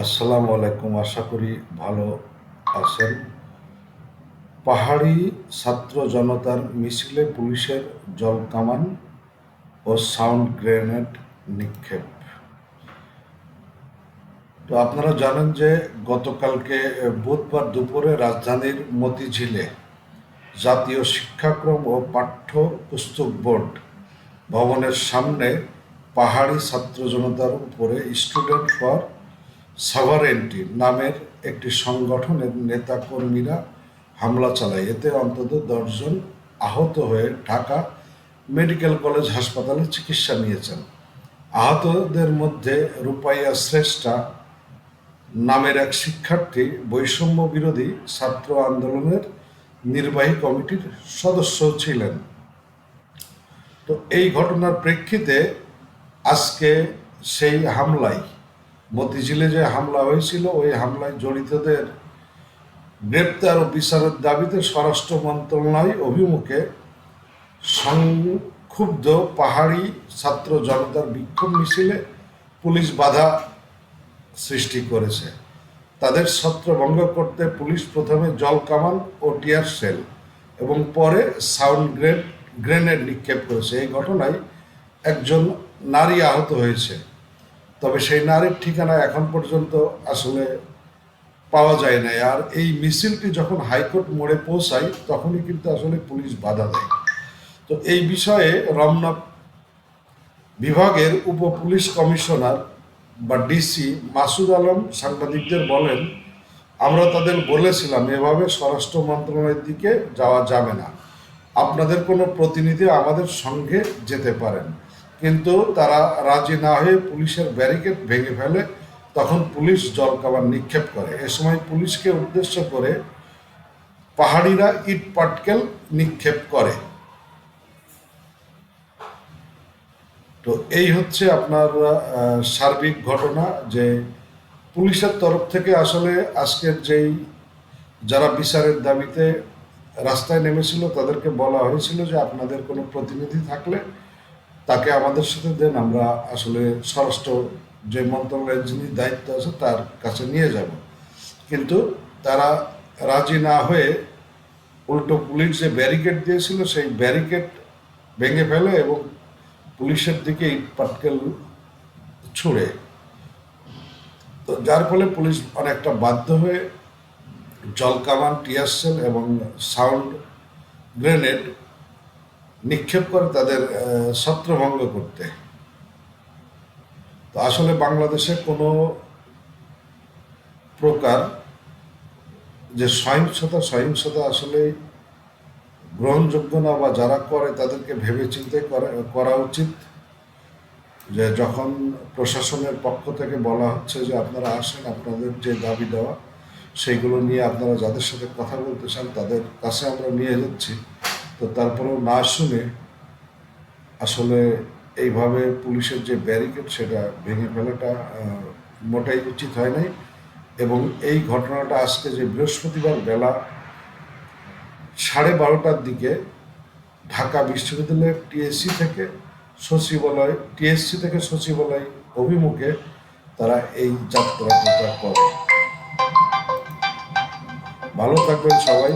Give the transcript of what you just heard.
আসসালামু আলাইকুম, আশা করি ভালো আছেন। পাহাড়ি ছাত্র জনতার মিছিলে পুলিশের জল কামান ও সাউন্ড গ্রেনেড নিক্ষেপ। তো আপনারা জানেন যে গতকালকে বুধবার দুপুরে রাজধানীর মতিঝিলে জাতীয় শিক্ষাক্রম ও পাঠ্য পুস্তক বোর্ড ভবনের সামনে পাহাড়ি ছাত্র জনতার উপরে স্টুডেন্ট ফর সাভারেন্টি নামের একটি সংগঠনের নেতাকর্মীরা হামলা চালায়। এতে অন্তত দশজন আহত হয়ে ঢাকা মেডিকেল কলেজ হাসপাতালে চিকিৎসা নিয়েছেন। আহতদের মধ্যে রূপাইয়া শ্রেষ্ঠা নামের এক শিক্ষার্থী, বৈষম্য বিরোধী ছাত্র আন্দোলনের নির্বাহী কমিটির সদস্য ছিলেন। তো এই ঘটনার প্রেক্ষিতে আজকে সেই হামলায় মতিঝিলে যে হামলা হয়েছিল, ওই হামলায় জড়িতদের গ্রেপ্তার ও বিচারের দাবিতে স্বরাষ্ট্র মন্ত্রণালয় অভিমুখে সংক্ষুব্ধ পাহাড়ি ছাত্র জনতার বিক্ষোভ মিছিলে পুলিশ বাধা সৃষ্টি করেছে। তাদের ছত্রভঙ্গ করতে পুলিশ প্রথমে জল কামান ও টিয়ার সেল এবং পরে সাউন্ড গ্রেড গ্রেনেড নিক্ষেপ করেছে। এই ঘটনায় একজন নারী আহত হয়েছে। তবে সেই নারীর ঠিকানা এখন পর্যন্ত আসলে পাওয়া যায় না আর এই মিছিলটি যখন হাইকোর্ট মোড়ে পৌঁছায়, তখনই কিন্তু আসলে পুলিশ বাধা দেয়। তো এই বিষয়ে রমনা বিভাগের উপ পুলিশ কমিশনার বা ডিসি মাসুদ আলম সাংবাদিকদের বলেন, আমরা তাদের বলেছিলাম, এভাবে স্বরাষ্ট্র মন্ত্রণালয়ের দিকে যাওয়া যাবে না। আপনাদের কোনো প্রতিনিধি আমাদের সঙ্গে যেতে পারেন। কিন্তু তারা রাজি না হয়ে পুলিশের ব্যারিকেড ভেঙে ফেলে, তখন পুলিশ জলকাবার নিক্ষেপ করে। এ সময় পুলিশকে উদ্দেশ্য করে পাহাড়িরা ইট পাটকেল নিক্ষেপ করে। তো এই হচ্ছে আপনার সার্বিক ঘটনা যে পুলিশের তরফ থেকে আসলে আজকের যেই যারা বিচারের দাবিতে রাস্তায় নেমেছিল, তাদেরকে বলা হয়েছিল যে আপনাদের কোনো প্রতিনিধি থাকলে তাকে আমাদের সাথে দেন, আমরা আসলে স্বরাষ্ট্র যে মন্ত্রণালয়ের যিনি দায়িত্ব আছে তার কাছে নিয়ে যাব। কিন্তু তারা রাজি না হয়ে উল্টো পুলিশ যে ব্যারিকেড দিয়েছিল, সেই ব্যারিকেড ভেঙে ফেলে এবং পুলিশের দিকে ইট পাটকেল ছুঁড়ে। তো যার ফলে পুলিশ অনেকটা বাধ্য হয়ে জলকামান টিয়ারসেল এবং সাউন্ড গ্রেনেড নিক্ষেপ করে তাদের ছত্রভঙ্গ করতে। তো আসলে বাংলাদেশে কোনো প্রকার যে সহিংসতা সহিংসতা আসলে গ্রহণযোগ্য না বা যারা করে তাদেরকে ভেবে চিন্তে করা- করা উচিত যে যখন প্রশাসনের পক্ষ থেকে বলা হচ্ছে যে আপনারা আসেন, আপনাদের যে দাবি দেওয়া, সেইগুলো নিয়ে আপনারা যাদের সাথে কথা বলতে চান, তাদের কাছে আমরা নিয়ে যাচ্ছি। তো তারপরেও না শুনে আসলে এইভাবে পুলিশের যে ব্যারিকেড, সেটা ভেঙে ফেলাটা মোটাই উচিত হয় নাই। এবং এই ঘটনাটা আজকে যে বৃহস্পতিবার বেলা সাড়ে বারোটার দিকে ঢাকা বিশ্ববিদ্যালয়ের টিএসসি থেকে সচিবালয়, টিএসসি থেকে সচিবালয় অভিমুখে তারা এই যাত্রাটা করে। ভালো থাকবেন সবাই।